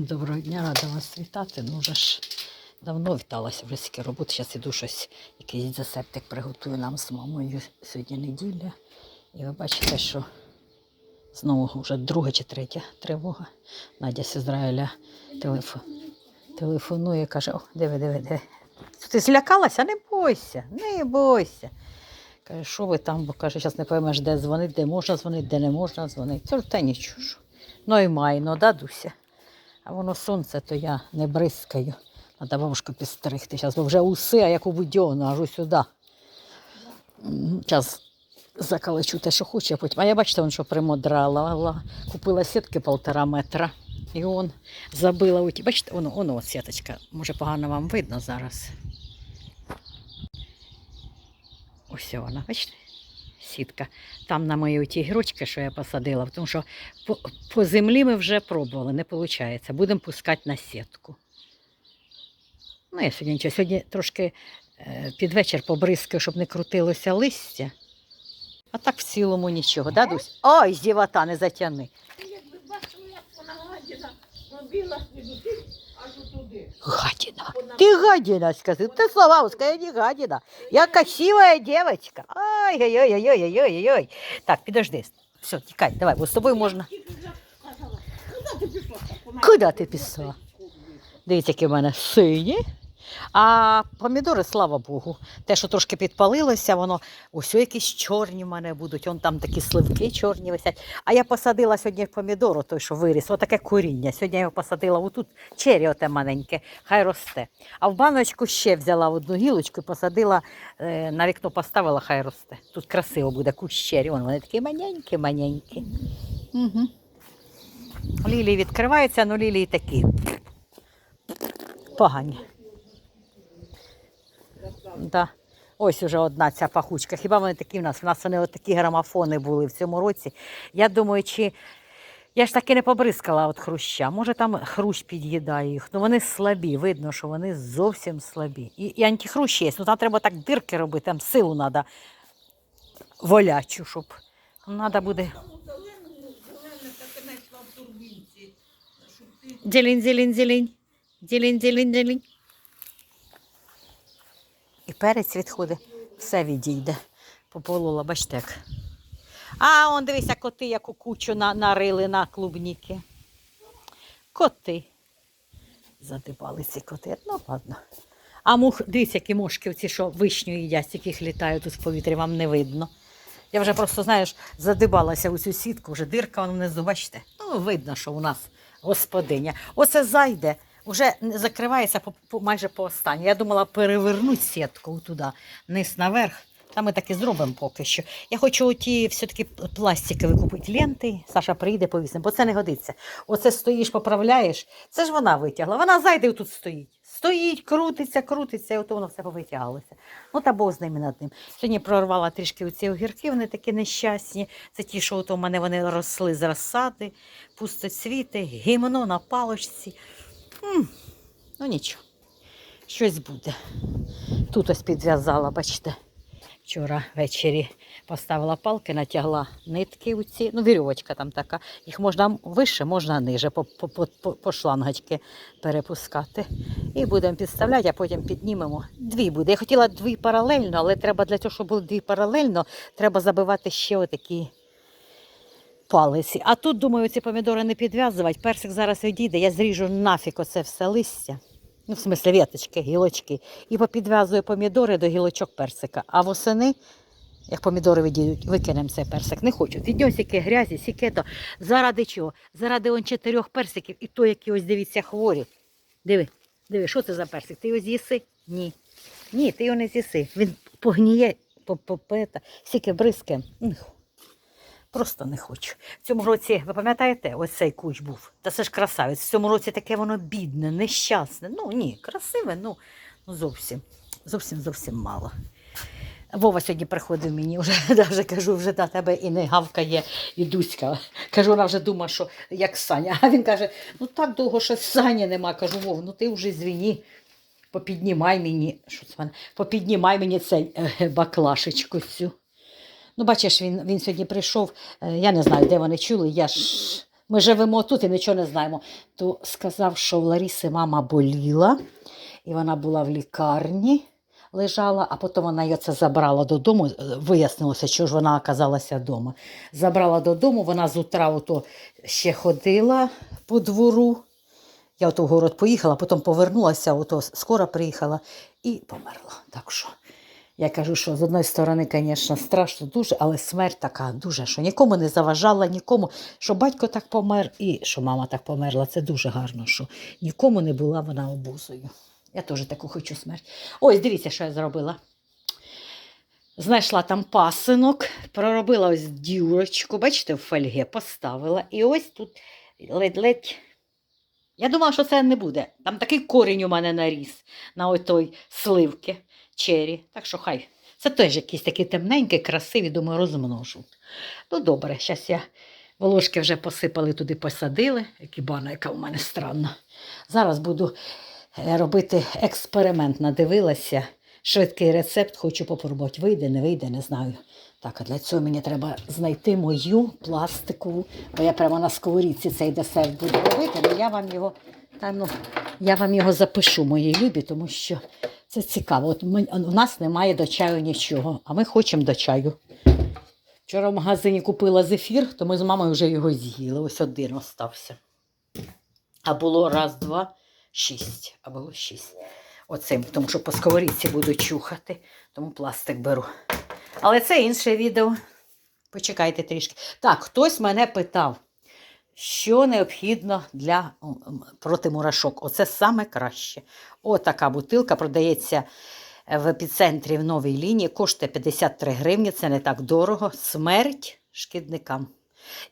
Доброго дня, рада вас вітати. Ну вже ж давно віталася вже скільки роботи. Зараз іду щось, якийсь десертик приготую нам з мамою. Сьогодні неділя. І ви бачите, що знову вже друга чи третя тривога. Надя з Ізраїля телефон, телефонує, каже, о, диви, диви, диви. Ти злякалася? Не бойся, не бойся. Каже, що ви там, бо каже, зараз не поймеш, де дзвонити, де можна дзвонити, де не можна дзвонити. Це та нічого. Ну і майно, да, Дуся? А воно сонце, то я не бризкаю. Надо бабушку підстригти. Зараз, вже уси, а як у будьону, аж сюди. Зараз закалечу те, що хоче, а потім. А я бачите, вон, що примодрала. Ла- Купила сітки полтора метра. І он забила у ті. Бачите, воно, воно сіточка. Може погано вам видно зараз. Ось вона, бачите? Сітка. Там на мої ті гірочки, що я посадила, тому що по, по землі ми вже пробували, не виходить. Будемо пускати на сітку. Ну, я сьогодні нічого. Сьогодні трошки е, під вечір побризкаю, щоб не крутилося листя. А так в цілому нічого, да, Дусь? Ой, зівота, не затягни. Якби бачила, як вона туди, аж туди. Гадина. Ты гадина, скажи. Ты слова скажи, не гадина. Я красивая девочка. Ай-яй-яй-яй-яй-яй-яй. Так, подожди. Все, тікай, давай, бо з тобою можна. Куда ты писала? Дивіться, які в мене сині. А помідори, слава Богу, те, що трошки підпалилося, воно ось якісь чорні в мене будуть, он там такі сливки чорні висять. А я посадила сьогодні помідору, той, що виріс, отаке коріння. Сьогодні я його посадила отут, чері оте маленьке, хай росте. А в баночку ще взяла одну гілочку і посадила, е, на вікно поставила, хай росте. Тут красиво буде кущ чері. Вон, вони такі маленькі, маленькі. Угу. Лілії відкриваються, але лілії такі. Погані. Да. Ось уже одна ця пахучка. Хіба вони такі в нас? У нас вони такі грамофони були в цьому році. Я думаю, чи. Я ж таки не побризкала от хруща. Може там хрущ під'їдає їх. Ну вони слабі, видно, що вони зовсім слабі. І, і антихрущ є. Ну там треба так дирки робити, там силу треба волячу, щоб. Треба буде. Ти Дзелінь, зелень, зелень. Зелень, зелень. І перець відходить, все відійде. Пополола, бачите як. А, он дивися, коти, яку кучу на, нарили на клубніки. Коти. Задибали ці коти. Ну, ладно. А мух, дивіться, які мошки, ці, що вишню їдять, яких літають тут в повітрі, вам не видно. Я вже просто, знаєш, задибалася у цю сітку, вже дирка вон внизу, бачите? Ну, видно, що у нас господиня. Оце зайде, не закривається по, по, майже по останній. Я думала перевернути сітку туди, низ наверх. Та ми так і зробимо поки що. Я хочу оті все-таки пластикові купити ленти. Саша прийде повісимо, бо це не годиться. Оце стоїш, поправляєш. Це ж вона витягла. Вона зайде і тут стоїть. Стоїть, крутиться, крутиться, і ото воно все повитягалося. Ну та Бог з ними над ним. Сьогодні прорвала трішки оці огірки, вони такі нещасні. Це ті, що от у мене вони росли з розсади, пустоцвіти, гімно на палочці. М, Ну нічого, щось буде. Тут ось підв'язала, бачите. Вчора ввечері поставила палки, натягла нитки у ці, ну, вірьовочка там така. Їх можна вище, можна ниже, по, по, по, по, шлангочки перепускати. І будемо підставляти, а потім піднімемо. Дві буде. Я хотіла дві паралельно, але треба для того, щоб були дві паралельно, треба забивати ще отакі палиці. А тут, думаю, ці помідори не підв'язувати. Персик зараз відійде, я зріжу нафіг оце все листя. Ну, в смислі, віточки, гілочки. І попідв'язую помідори до гілочок персика. А восени, як помідори відійдуть, викинемо цей персик. Не хочу. Відносики, грязі, сікето. Заради чого? Заради он чотирьох персиків і то, які ось дивіться, хворі. Диви, диви, що це за персик? Ти його з'їси? Ні. Ні, ти його не з'їси. Він погніє, попета, сіки бризке. Просто не хочу. В цьому році, ви пам'ятаєте, ось цей кущ був. Та це ж красавець. В цьому році таке воно бідне, нещасне. Ну ні, красиве, ну, ну зовсім. Зовсім зовсім мало. Вова сьогодні приходив мені, вже даже кажу, вже на тебе і не гавкає, і Дуська. Кажу, вона вже думає, що як Саня. А він каже: ну так довго, що Сані нема. Кажу, Вов, ну ти вже звіні. Попіднімай мені, що це мене? Попіднімай мені цей е, баклашечку цю. Ну, бачиш, він, він сьогодні прийшов, е, я не знаю, де вони чули, я ж Ми живемо тут і нічого не знаємо. То сказав, що в Ларіси мама боліла, і вона була в лікарні, лежала, а потім вона її це забрала додому. Вияснилося, що ж вона оказалася вдома. Забрала додому, вона з утра ото ще ходила по двору. Я ото в город поїхала, потім повернулася, ото скоро приїхала і померла. Так що я кажу, що з одної сторони, звісно, страшно дуже, але смерть така дуже, що нікому не заважала, нікому, що батько так помер і що мама так померла. Це дуже гарно, що нікому не була вона обузою. Я теж таку хочу смерть. Ось, дивіться, що я зробила. Знайшла там пасинок, проробила ось дюрочку, бачите, в фольге поставила. І ось тут ледь-ледь. Я думала, що це не буде. Там такий корінь у мене наріс на отой сливки чері. Так що хай. Це теж якісь такі темненькі, красиві, думаю, розмножу. Ну, добре, зараз я волошки вже посипали туди, посадили. Екібана, яка у мене странна. Зараз буду е, робити експеримент. Надивилася. Швидкий рецепт, хочу попробувати. Вийде, не вийде, не знаю. Так, а для цього мені треба знайти мою пластикову, бо я прямо на сковорідці цей десерт буду робити, але я вам його, та, ну, я вам його запишу, мої любі, тому що це цікаво. От ми, у нас немає до чаю нічого, а ми хочемо до чаю. Вчора в магазині купила зефір, то ми з мамою вже його з'їли. Ось один остався. А було раз, два, шість. А було шість. Оцим, тому що по сковорідці буду чухати, тому пластик беру. Але це інше відео. Почекайте трішки. Так, хтось мене питав, що необхідно для проти мурашок. Оце саме краще. Отака бутилка продається в епіцентрі в новій лінії, коштує 53 гривні, це не так дорого. Смерть шкідникам.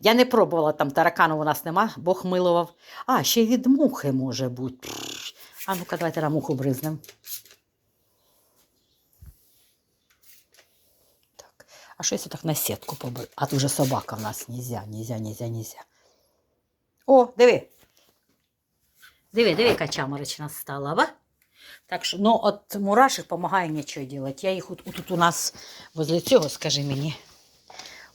Я не пробувала там таракану у нас нема, Бог милував. А, ще й від мухи може бути. А ну-ка, давайте на муху бризнем. Так. А що якщо так на сітку побив? А тут вже собака в нас нельзя, нельзя, нельзя, нельзя. О, диви. Диви, диви, яка чаморочна стала, ба? Так що, ну, от мурашек допомагає нічого робити. Я їх от, тут у нас возле цього, скажи мені,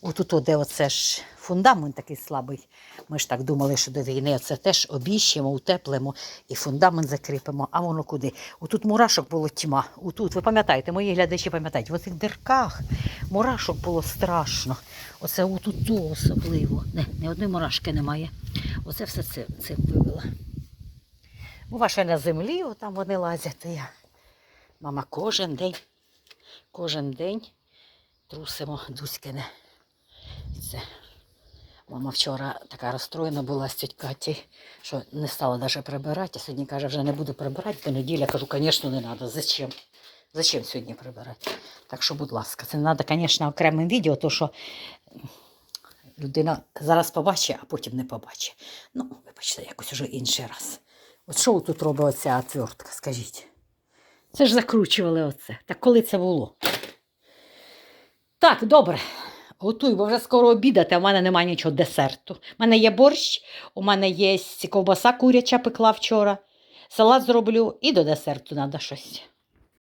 отут, де оце ж фундамент такий слабий. Ми ж так думали, що до війни це теж обіщимо, утеплимо і фундамент закріпимо. А воно куди? Отут мурашок було тьма. Отут, ви пам'ятаєте, мої глядачі пам'ятають, в оцих дирках мурашок було страшно. Оце отут особливо. Не, ні одної мурашки немає. Оце все це, цим вивела. Бува, що на землі, там вони лазять. я. Мама кожен день, кожен день трусимо Дуськине. Це. Мама вчора така розстроєна була з тіть Каті, що не стала навіть прибирати. А сьогодні каже, вже не буду прибирати. Понеділя кажу, звісно, не треба. Зачем? Зачем сьогодні прибирати? Так що, будь ласка, це треба, звісно, окремим відео, то що людина зараз побачить, а потім не побачить. Ну, вибачте, якось уже інший раз. От що тут робить оця отвертка, скажіть? Це ж закручували оце. Так коли це було? Так, добре. Готуй, бо вже скоро обідати, а в мене немає нічого десерту. У мене є борщ, у мене є ковбаса куряча пекла вчора. Салат зроблю і до десерту треба щось.